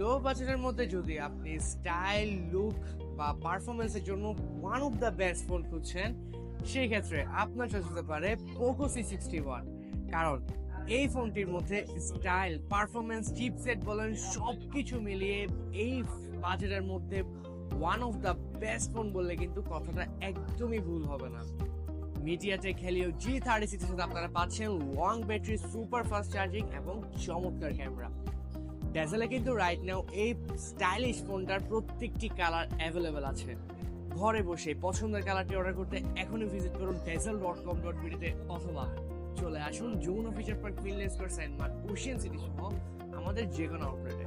লো বাজেটের মধ্যে যদি আপনি স্টাইল লুক বা পারফরমেন্সের জন্য one of the best phone খুঁজছেন, সেই ক্ষেত্রে আপনার চয়েস হতে পারে পোকো সি সিক্সটি ওয়ান কারণ এই ফোনটির মধ্যে স্টাইল পারফরমেন্স চিপসেট বলেন সব কিছু মিলিয়ে এই বাজেটের মধ্যে one of the best phone বললে কিন্তু কথাটা একদমই ভুল হবে না। মিডিয়াটেক হেলিও জি থার্টি সিক্সের সাথে আপনারা পাচ্ছেন long battery super fast charging এবং চমৎকার ক্যামেরা ডেজেলে কিন্তু রাইট নাও এই স্টাইলিশ ফোনটার প্রত্যেকটি কালার অ্যাভেলেবেল আছে। ঘরে বসে পছন্দের কালারটি অর্ডার করতে এখনই ভিজিট করুন ডেজেল ডট কম ডট বিডিতে অথবা চলে আসুন যৌন ফিচার পার্ক ফিল্ড স্কোয়ার সাইনমার্ট ওশিয়ান সিটি সহ আমাদের যে কোনো আউটলেটে